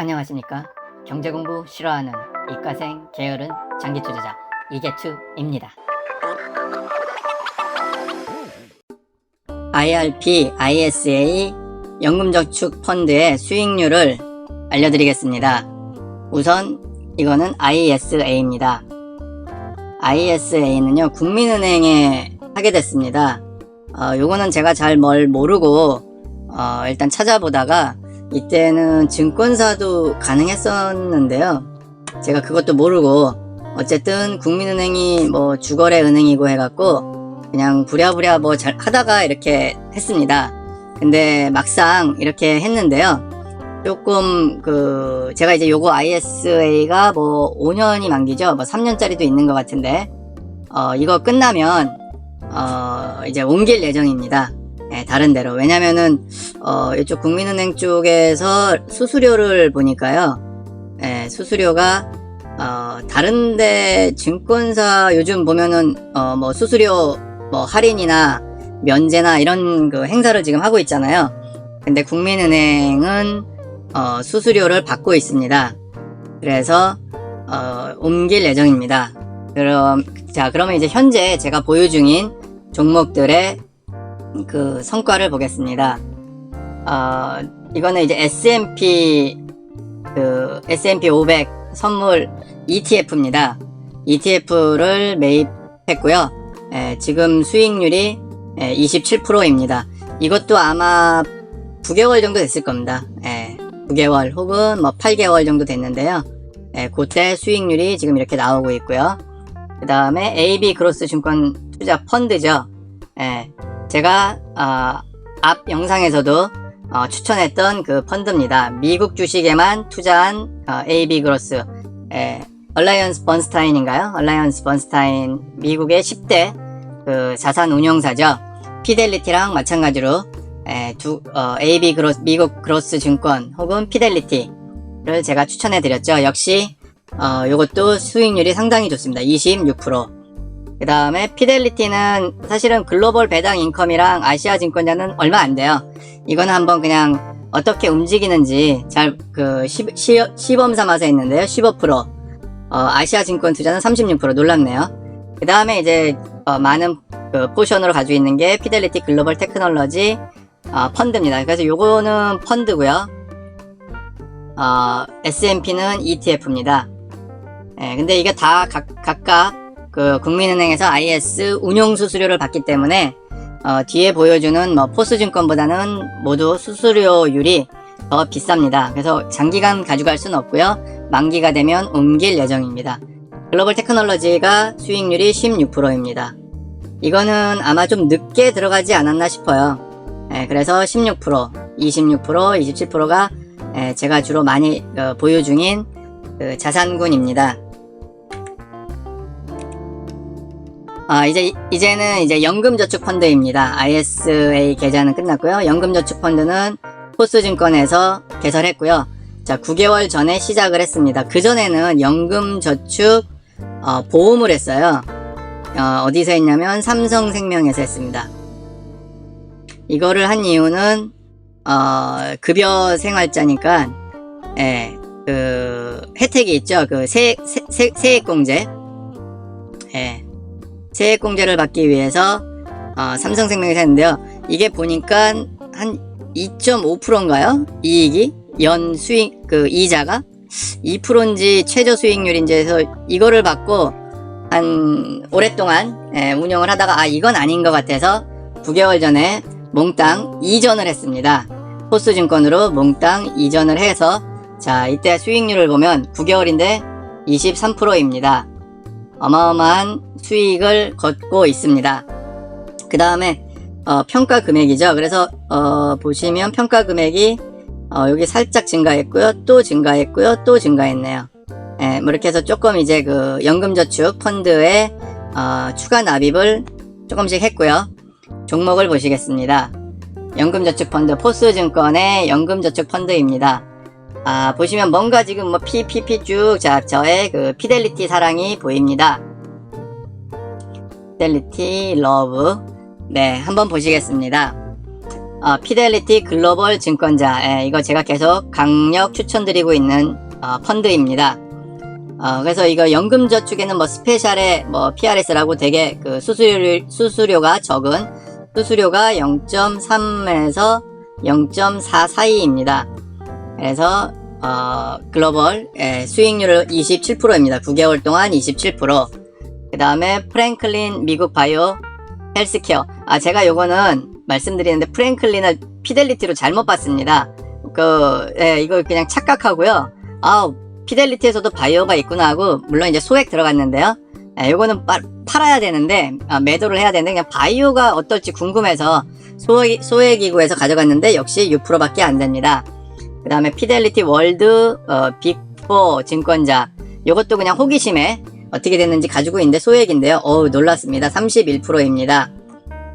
안녕하십니까. 경제 공부 싫어하는 이과생 게으른 장기 투자자 이계투입니다. IRP, ISA 연금저축 펀드의 수익률을 알려드리겠습니다. 우선 이거는 ISA입니다. ISA는요 국민은행에 하게 됐습니다. 어, 요거는 제가 잘 뭘 모르고 어, 일단 찾아보다가 이때는 증권사도 가능했었는데요. 제가 그것도 모르고 어쨌든 국민은행이 뭐 주거래 은행이고 해갖고 그냥 부랴부랴 뭐 잘 하다가 이렇게 했습니다. 근데 막상 이렇게 했는데요. 조금 그 제가 이제 요거 ISA가 뭐 5년이 만기죠. 뭐 3년짜리도 있는 것 같은데 어 이거 끝나면 어 이제 옮길 예정입니다. 예, 다른 데로. 왜냐면은, 어, 이쪽 국민은행 쪽에서 수수료를 보니까요, 예, 수수료가, 어, 다른데 증권사 요즘 보면은, 어, 뭐 수수료, 뭐 할인이나 면제나 이런 그 행사를 지금 하고 있잖아요. 근데 국민은행은, 어, 수수료를 받고 있습니다. 그래서, 어, 옮길 예정입니다. 그럼, 자, 그러면 이제 현재 제가 보유 중인 종목들의 그 성과를 보겠습니다. 어, 이거는 이제 S&P 그 S&P 500 선물 ETF입니다. ETF를 매입했고요. 예, 지금 수익률이 예, 27%입니다. 이것도 아마 9개월 정도 됐을 겁니다. 예, 9개월 혹은 뭐 8개월 정도 됐는데요. 예, 그때 수익률이 지금 이렇게 나오고 있고요. 그 다음에 AB 그로스 증권 투자 펀드죠. 예, 제가 어, 앞 영상에서도 어, 추천했던 그 펀드입니다. 미국 주식에만 투자한 어, AB 그로스 예, 얼라이언스 번스타인인가요? 얼라이언스 번스타인 미국의 10대 그 자산 운용사죠. 피델리티랑 마찬가지로 예, 두 어, AB 그로스 미국 그로스 증권 혹은 피델리티를 제가 추천해 드렸죠. 역시 어, 요것도 수익률이 상당히 좋습니다. 26%. 그 다음에 피델리티는 사실은 글로벌 배당 인컴이랑 아시아 증권자는 얼마 안 돼요. 이거는 한번 그냥 어떻게 움직이는지 잘 그 시범 삼아서 했는데요. 15%. 어, 아시아 증권 투자는 36% 놀랍네요. 그 다음에 이제 어, 많은 그 포션으로 가지고 있는 게 피델리티 글로벌 테크놀로지 어, 펀드입니다. 그래서 요거는 펀드고요. 어, S&P는 ETF입니다. 예, 근데 이게 다 각, 각각 그 국민은행에서 IS 운용 수수료를 받기 때문에 어, 뒤에 보여주는 뭐 포스증권보다는 모두 수수료율이 더 비쌉니다. 그래서 장기간 가져갈 수는 없고요. 만기가 되면 옮길 예정입니다. 글로벌 테크놀로지가 수익률이 16%입니다. 이거는 아마 좀 늦게 들어가지 않았나 싶어요. 예, 그래서 16%, 26%, 27%가 예, 제가 주로 많이 어, 보유 중인 그 자산군입니다. 아, 이제, 이제는 이제 연금저축펀드입니다. ISA 계좌는 끝났고요. 연금저축펀드는 포스증권에서 개설했고요. 자, 9개월 전에 시작을 했습니다. 그 전에는 연금저축, 어, 보험을 했어요. 어, 어디서 했냐면 삼성생명에서 했습니다. 이거를 한 이유는, 어, 급여 생활자니까, 예, 그, 혜택이 있죠. 그, 세, 세, 세, 세액공제. 예. 세액공제를 받기 위해서 어, 삼성생명에서 했는데요. 이게 보니까 한 2.5%인가요? 이익이 연 수익 그 이자가 2%인지 최저 수익률인지 해서 이거를 받고 한 오랫동안 예, 운영을 하다가 아 이건 아닌 것 같아서 9개월 전에 몽땅 이전을 했습니다. 포스증권으로 몽땅 이전을 해서 자 이때 수익률을 보면 9개월인데 23%입니다. 어마어마한 수익을 걷고 있습니다. 그 다음에 어, 평가 금액이죠. 그래서 어, 보시면 평가 금액이 어, 여기 살짝 증가했고요. 또 증가했고요. 또 증가했네요. 예, 뭐 이렇게 해서 조금 이제 그 연금저축 펀드에 어, 추가 납입을 조금씩 했고요. 종목을 보시겠습니다. 연금저축펀드 포스증권의 연금저축펀드입니다. 아, 보시면 뭔가 지금 뭐 PPP 쭉, 자, 저의 그 피델리티 사랑이 보입니다. 피델리티 러브. 네, 한번 보시겠습니다. 어, 피델리티 글로벌 증권자. 예, 이거 제가 계속 강력 추천드리고 있는 어, 펀드입니다. 어, 그래서 이거 연금저축에는 뭐 스페셜의 뭐 PRS라고 되게 그 수수료, 수수료가 적은 수수료가 0.3에서 0.4 사이입니다. 그래서 어, 글로벌 예, 수익률은 27%입니다. 9개월 동안 27%. 그 다음에 프랭클린 미국 바이오 헬스케어. 아 제가 요거는 말씀드리는데 프랭클린을 피델리티로 잘못 봤습니다. 그 예, 이거 그냥 착각하고요. 아 피델리티에서도 바이오가 있구나 하고 물론 이제 소액 들어갔는데요. 예, 요거는 빠- 팔아야 되는데 아, 매도를 해야 되는데 그냥 바이오가 어떨지 궁금해서 소액, 소액이구에서 가져갔는데 역시 6%밖에 안 됩니다. 그 다음에 피델리티 월드 어, 빅4 증권자 요것도 그냥 호기심에 어떻게 됐는지 가지고 있는데 소액인데요. 어우 놀랐습니다. 31%입니다.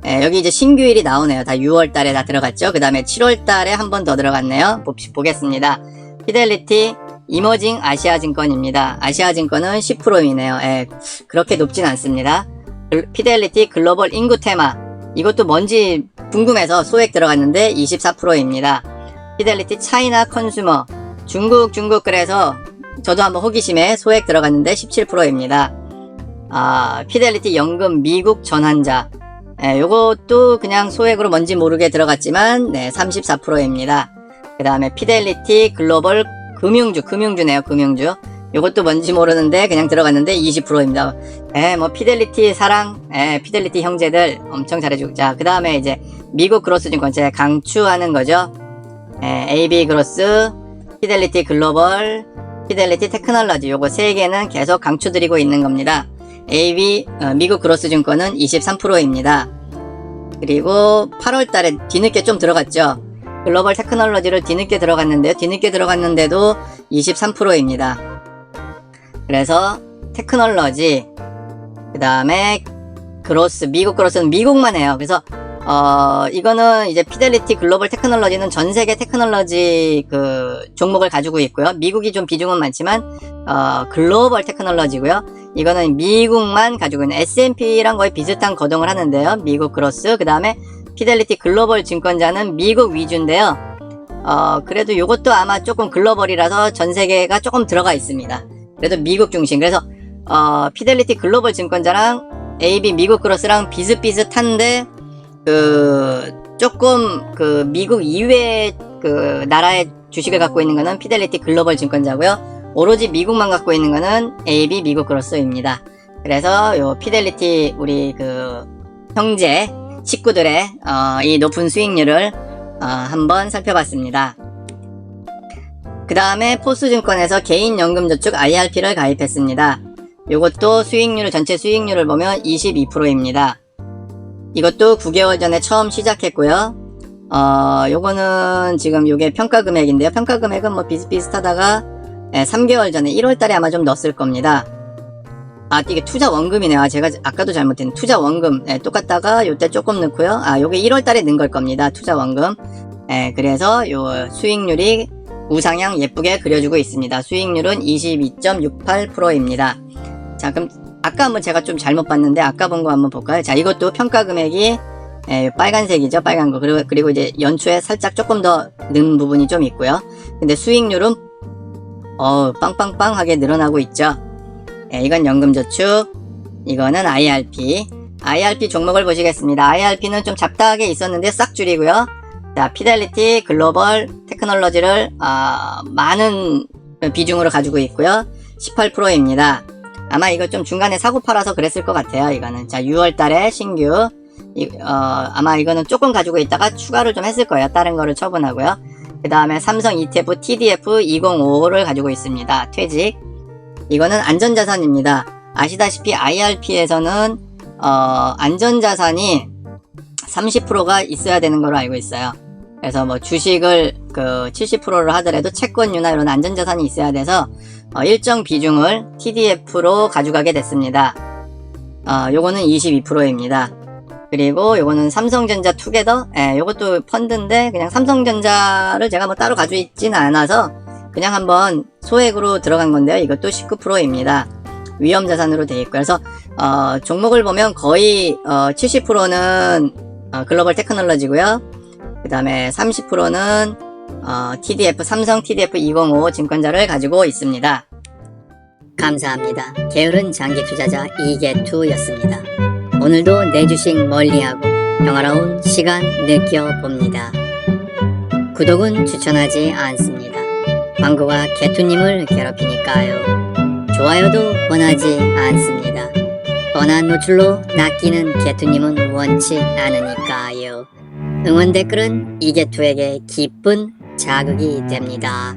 예, 여기 이제 신규일이 나오네요. 다 6월 달에 다 들어갔죠. 그 다음에 7월 달에 한 번 더 들어갔네요. 보, 보겠습니다. 피델리티 이머징 아시아 증권입니다. 아시아 증권은 10%이네요. 예, 그렇게 높진 않습니다. 글- 피델리티 글로벌 인구 테마 이것도 뭔지 궁금해서 소액 들어갔는데 24%입니다. 피델리티 차이나 컨슈머 중국 중국 그래서 저도 한번 호기심에 소액 들어갔는데 17%입니다. 아 피델리티 연금 미국 전환자 예, 요것도 그냥 소액으로 뭔지 모르게 들어갔지만 네 34%입니다. 그 다음에 피델리티 글로벌 금융주 금융주네요 금융주 요것도 뭔지 모르는데 그냥 들어갔는데 20%입니다. 예, 뭐 피델리티 사랑, 예, 피델리티 형제들 엄청 잘해주고 자, 그 다음에 이제 미국 그로스 증권 제가 강추하는 거죠. 예, AB 그로스, 피델리티 글로벌, 피델리티 테크놀로지 요거 세 개는 계속 강추드리고 있는 겁니다. AB 어, 미국 그로스 증권은 23%입니다. 그리고 8월 달에 뒤늦게 좀 들어갔죠. 글로벌 테크놀로지를 뒤늦게 들어갔는데요. 뒤늦게 들어갔는데도 23%입니다. 그래서 테크놀로지 그 다음에 그로스 미국 그로스는 미국만 해요. 그래서 어 이거는 이제 피델리티 글로벌 테크놀로지는 전 세계 테크놀로지 그 종목을 가지고 있고요. 미국이 좀 비중은 많지만 어 글로벌 테크놀로지고요. 이거는 미국만 가지고 있는 S&P랑 거의 비슷한 거동을 하는데요. 미국 그로스 그 다음에 피델리티 글로벌 증권자는 미국 위주인데요. 어 그래도 이것도 아마 조금 글로벌이라서 전 세계가 조금 들어가 있습니다. 그래도 미국 중심. 그래서 어, 피델리티 글로벌 증권자랑 AB 미국 크로스랑 비슷비슷한데 그 조금 그 미국 이외의 그 나라의 주식을 갖고 있는 거는 피델리티 글로벌 증권자고요. 오로지 미국만 갖고 있는 거는 AB 미국 크로스입니다. 그래서 요 피델리티 우리 그 형제 식구들의 어, 이 높은 수익률을 어, 한번 살펴봤습니다. 그 다음에 포스증권에서 개인연금저축 IRP를 가입했습니다. 이것도 수익률, 전체 수익률을 보면 22%입니다. 이것도 9개월 전에 처음 시작했고요. 어, 요거는 지금 요게 평가 금액인데요. 평가 금액은 뭐 비슷비슷하다가 3개월 전에 1월 달에 아마 좀 넣었을 겁니다. 아, 이게 투자 원금이네요. 아, 제가 아까도 잘못했네. 투자 원금. 예, 똑같다가 요때 조금 넣고요. 아, 요게 1월 달에 넣은 걸 겁니다. 투자 원금. 예, 그래서 요 수익률이 우상향 예쁘게 그려주고 있습니다. 수익률은 22.68%입니다. 자, 그럼 아까 한번 제가 좀 잘못 봤는데 아까 본 거 한번 볼까요? 자, 이것도 평가 금액이 에, 빨간색이죠, 빨간 거. 그리고, 그리고 이제 연초에 살짝 조금 더 는 부분이 좀 있고요. 근데 수익률은 어 빵빵빵하게 늘어나고 있죠. 예, 이건 연금저축, 이거는 IRP. IRP 종목을 보시겠습니다. IRP는 좀 잡다하게 있었는데 싹 줄이고요. 자, 피델리티 글로벌 테크놀로지를 어, 많은 비중으로 가지고 있고요. 18%입니다. 아마 이거 좀 중간에 사고 팔아서 그랬을 것 같아요. 이거는 자 6월 달에 신규 이, 어, 아마 이거는 조금 가지고 있다가 추가를 좀 했을 거예요. 다른 거를 처분하고요. 그 다음에 삼성 ETF TDF 205를 가지고 있습니다. 퇴직. 이거는 안전자산입니다. 아시다시피 IRP에서는 어, 안전자산이 30%가 있어야 되는 걸로 알고 있어요. 그래서 뭐 주식을 그 70%를 하더라도 채권유나 이런 안전자산이 있어야 돼서 어, 일정 비중을 TDF로 가져가게 됐습니다. 어, 요거는 22%입니다. 그리고 요거는 삼성전자 투게더, 예, 요것도 펀드인데 그냥 삼성전자를 제가 뭐 따로 가지고 있지는 않아서 그냥 한번 소액으로 들어간 건데요. 이것도 19%입니다. 위험 자산으로 되어 있고 그래서 어, 종목을 보면 거의 어, 70%는 어, 글로벌 테크놀로지고요. 그 다음에 30%는 어, TDF, 삼성 TDF 205 증권자를 가지고 있습니다. 감사합니다. 게으른 장기 투자자 이계투였습니다. 오늘도 내 주식 멀리하고 평화로운 시간 느껴봅니다. 구독은 추천하지 않습니다. 광고가 개투님을 괴롭히니까요. 좋아요도 원하지 않습니다. 뻔한 노출로 낚이는 개투님은 원치 않으니까요. 응원 댓글은 이개투에게 기쁜 자극이 됩니다.